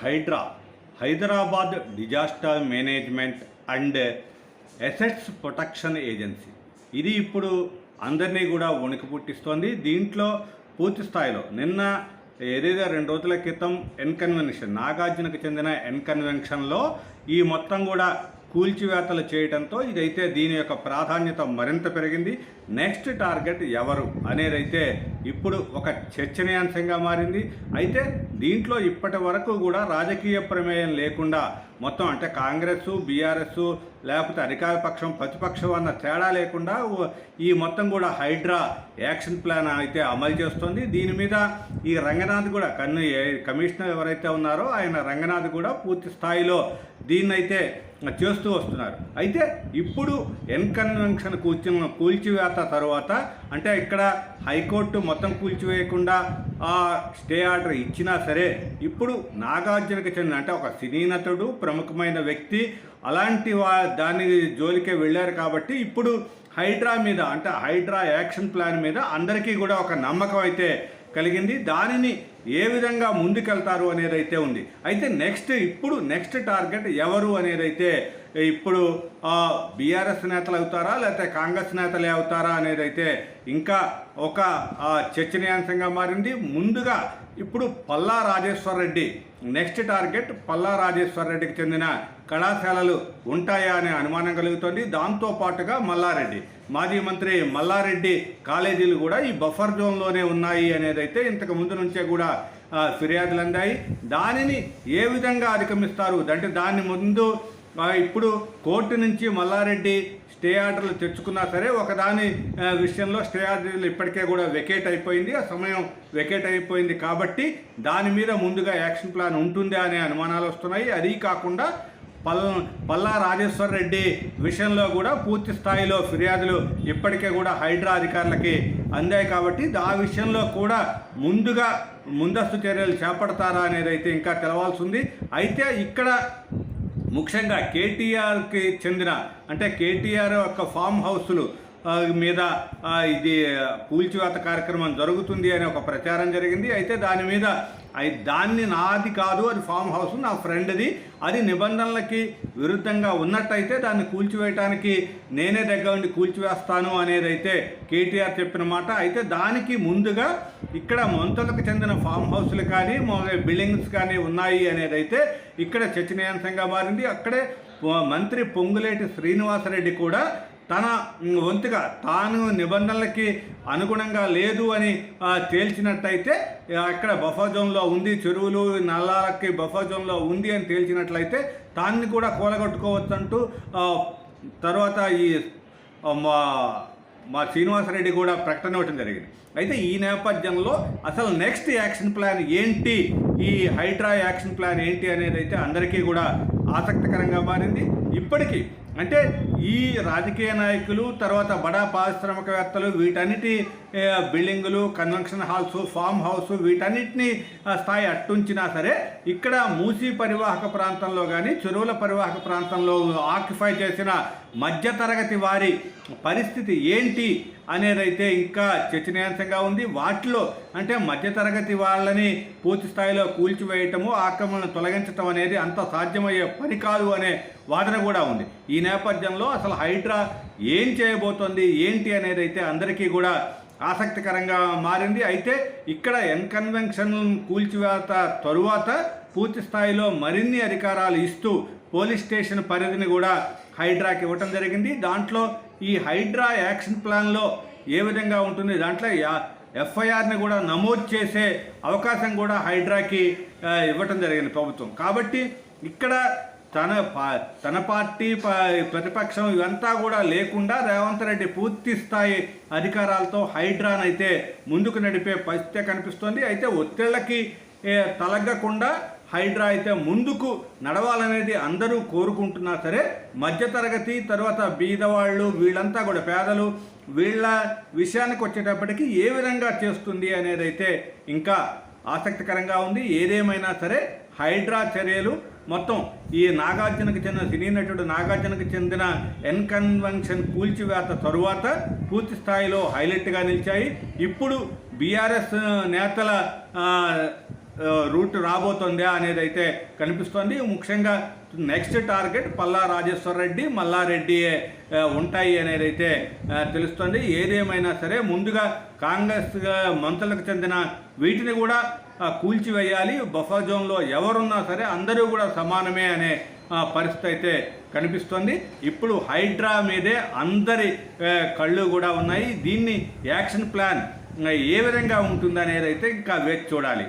HYDRAA Hyderabad disaster management and assets protection agency. ఇది ఇప్పుడు అందరినీ కూడా వణుకు పుట్టిస్తోంది. దీంట్లో పూర్తి స్థాయిలో నిన్న ఏదైతే రెండు రోజుల క్రితం ఎన్కన్వెన్షన్ నాగార్జునకు చెందిన ఎన్కన్వెన్షన్లో ఈ మొత్తం కూడా కూల్చివేతలు చేయడంతో ఇదైతే దీని యొక్క ప్రాధాన్యత మరింత పెరిగింది. నెక్స్ట్ టార్గెట్ ఎవరు అనేదైతే ఇప్పుడు ఒక చర్చనీయాంశంగా మారింది. అయితే దీంట్లో ఇప్పటి వరకు కూడా రాజకీయ ప్రమేయం లేకుండా మొత్తం అంటే కాంగ్రెస్ బీఆర్ఎస్ లేకపోతే అధికార పక్షం ప్రతిపక్షం అన్న తేడా లేకుండా ఈ మొత్తం కూడా హైడ్రా యాక్షన్ ప్లాన్ అయితే అమలు చేస్తుంది. దీని మీద ఈ రంగనాథ్ కూడా కన్ను కమిషనర్ ఎవరైతే ఉన్నారో ఆయన రంగనాథ్ కూడా పూర్తి స్థాయిలో దీన్నైతే చేస్తూ వస్తున్నారు. అయితే ఇప్పుడు ఎన్కన్వెన్షన్ కూల్చి కూల్చివేత తర్వాత అంటే ఇక్కడ హైకోర్టు మొత్తం కూల్చివేయకుండా ఆ స్టే ఆర్డర్ ఇచ్చినా సరే ఇప్పుడు నాగార్జునకి చెందిన అంటే ఒక సినీ నటుడు ప్రముఖమైన వ్యక్తి అలాంటి వా దాని జోలికే వెళ్ళారు కాబట్టి ఇప్పుడు హైడ్రా మీద అంటే హైడ్రా యాక్షన్ ప్లాన్ మీద అందరికీ కూడా ఒక నమ్మకం అయితే కలిగింది. దానిని ఏ విధంగా ముందుకెళ్తారు అనేది అయితే ఉంది. అయితే నెక్స్ట్ ఇప్పుడు నెక్స్ట్ టార్గెట్ ఎవరు అనేది అయితే ఇప్పుడు బీఆర్ఎస్ నేతలు అవుతారా లేకపోతే కాంగ్రెస్ నేతలే అవుతారా అనేది అయితే ఇంకా ఒక చర్చనీయాంశంగా మారింది. ముందుగా ఇప్పుడు పల్లా రాజేశ్వర్ రెడ్డి. నెక్స్ట్ టార్గెట్ పల్లా రాజేశ్వర్ రెడ్డికి చెందిన కళాశాలలు ఉంటాయా అనే అనుమానం కలుగుతోంది. దాంతో పాటుగా మల్లారెడ్డి. మాజీ మంత్రి మల్లారెడ్డి కాలేజీలు కూడా ఈ బఫర్ జోన్లోనే ఉన్నాయి అనేది అయితే ఇంతకు ముందు నుంచే కూడా ఫిర్యాదులు అందాయి. దానిని ఏ విధంగా అధిగమిస్తారు? అంటే దాని ముందు ఇప్పుడు కోర్టు నుంచి మల్లారెడ్డి స్టే ఆర్డర్లు తెచ్చుకున్నా సరే ఒకదాని విషయంలో స్టే ఆర్డర్లు ఇప్పటికే కూడా వెకేట్ అయిపోయింది. ఆ సమయం వెకేట్ అయిపోయింది కాబట్టి దాని మీద ముందుగా యాక్షన్ ప్లాన్ ఉంటుందా అనే అనుమానాలు వస్తున్నాయి. అది కాకుండా పల్ పల్లా రాజేశ్వర్ రెడ్డి విషయంలో కూడా పూర్తి స్థాయిలో ఫిర్యాదులు ఇప్పటికే కూడా హైడ్రా అధికారులకి అందాయి కాబట్టి ఆ విషయంలో కూడా ముందుగా ముందస్తు చర్యలు చేపడతారా అనేది అయితే ఇంకా తెలవాల్సి ఉంది. అయితే ఇక్కడ ముఖ్యంగా కేటీఆర్కి చెందిన అంటే కేటీఆర్ యొక్క ఫామ్ హౌస్లు మీద ఇది కూల్చివేత కార్యక్రమం జరుగుతుంది అనే ఒక ప్రచారం జరిగింది. అయితే దాని మీద దాన్ని నాది కాదు అది ఫామ్ హౌస్ నా ఫ్రెండ్ది. అది నిబంధనలకి విరుద్ధంగా ఉన్నట్టయితే దాన్ని కూల్చివేయటానికి నేనే దగ్గర ఉండి కూల్చివేస్తాను అనేది అయితే కేటీఆర్ చెప్పిన మాట. అయితే దానికి ముందుగా ఇక్కడ మంతులకు చెందిన ఫామ్ హౌస్లు కానీ మొ- బిల్డింగ్స్ కానీ ఉన్నాయి అనేది అయితే ఇక్కడ చర్చనీయాంశంగా మారింది. అక్కడే మంత్రి పొంగులేటి శ్రీనివాసరెడ్డి కూడా తన వంతుగా తాను నిబంధనలకి అనుగుణంగా లేదు అని తేల్చినట్టయితే ఇక్కడ బఫర్ జోన్లో ఉంది చెరువులు నల్లాలకి బఫర్ జోన్లో ఉంది అని తేల్చినట్లయితే తాన్ని కూడా కూలగొట్టుకోవచ్చంటూ అంటూ తర్వాత ఈ మా మా శ్రీనివాసరెడ్డి కూడా ప్రకటన ఇవ్వటం జరిగింది. అయితే ఈ నేపథ్యంలో అసలు నెక్స్ట్ యాక్షన్ ప్లాన్ ఏంటి? ఈ హైడ్రా యాక్షన్ ప్లాన్ ఏంటి అనేది అయితే అందరికీ కూడా ఆసక్తికరంగా మారింది. ఇప్పటికీ అంటే ఈ రాజకీయ నాయకులు తర్వాత బడా పారిశ్రామికవేత్తలు వీటన్నిటి బిల్డింగులు కన్వెన్షన్ హాల్స్ ఫామ్ హౌస్ వీటన్నిటిని స్థాయి అట్టుంచినా సరే ఇక్కడ మూసీ పరివాహక ప్రాంతంలో కానీ చెరువుల పరివాహక ప్రాంతంలో ఆక్యుపై చేసిన మధ్యతరగతి వారి పరిస్థితి ఏంటి అనేదైతే ఇంకా చర్చనీయాంశంగా ఉంది. వాటిలో అంటే మధ్యతరగతి వాళ్ళని పూర్తి స్థాయిలో కూల్చివేయటము ఆక్రమణను తొలగించటం అనేది అంత సాధ్యమయ్యే పని కాదు అనే వాదన కూడా ఉంది. ఈ నేపథ్యంలో అసలు హైడ్రా ఏం చేయబోతోంది ఏంటి అనేది అయితే అందరికీ కూడా ఆసక్తికరంగా మారింది. అయితే ఇక్కడ ఎన్కన్వెన్షన్ కూల్చివేత తరువాత పూర్తి స్థాయిలో మరిన్ని అధికారాలు ఇస్తూ పోలీస్ స్టేషన్ పరిధిని కూడా హైడ్రాకి ఇవ్వటం జరిగింది. దాంట్లో ఈ హైడ్రా యాక్షన్ ప్లాన్లో ఏ విధంగా ఉంటుంది? దాంట్లో యా- ఎఫ్ఐఆర్ని కూడా నమోదు చేసే అవకాశం కూడా హైడ్రాకి ఇవ్వటం జరిగింది ప్రభుత్వం. కాబట్టి ఇక్కడ తన పా- తన పార్టీ ప- ప్రతిపక్షం ఇవంతా కూడా లేకుండా రేవంత్ రెడ్డి పూర్తి స్థాయి అధికారాలతో హైడ్రాన్ అయితే ముందుకు నడిపే పరిస్థితి కనిపిస్తోంది. అయితే ఒత్తిళ్ళకి తలగకుండా తలగ్గకుండా హైడ్రా అయితే ముందుకు నడవాలనేది అందరూ కోరుకుంటున్నా సరే మధ్యతరగతి తర్వాత బీదవాళ్ళు వీళ్ళంతా కూడా పేదలు వీళ్ళ విషయానికి వచ్చేటప్పటికి ఏ విధంగా చేస్తుంది అనేది అయితే ఇంకా ఆసక్తికరంగా ఉంది. ఏదేమైనా సరే హైడ్రా చర్యలు మొత్తం ఈ నాగార్జునకు చెందిన సినీ నటుడు నాగార్జునకు చెందిన ఎన్కన్వెన్షన్ కూల్చివేత తరువాత పూర్తి స్థాయిలో హైలైట్గా నిలిచాయి. ఇప్పుడు బీఆర్ఎస్ నేతల రూట్ రాబోతుందా అనేది అయితే కనిపిస్తోంది. ముఖ్యంగా నెక్స్ట్ టార్గెట్ పల్లా రాజేశ్వర రెడ్డి మల్లారెడ్డి ఉంటాయి అనేది అయితే ఆ, తెలుస్తోంది. ఏదేమైనా సరే ముందుగా కాంగ్రెస్ మంత్రులకు చెందిన వీటిని కూడా కూల్చివేయాలి. బఫర్ జోన్లో ఎవరున్నా సరే అందరూ కూడా సమానమే అనే పరిస్థితి అయితే కనిపిస్తోంది. ఇప్పుడు హైడ్రా మీదే అందరి కళ్ళు కూడా ఉన్నాయి. దీన్ని యాక్షన్ ప్లాన్ ఏ విధంగా ఉంటుందనేది అయితే ఇంకా వేచి చూడాలి.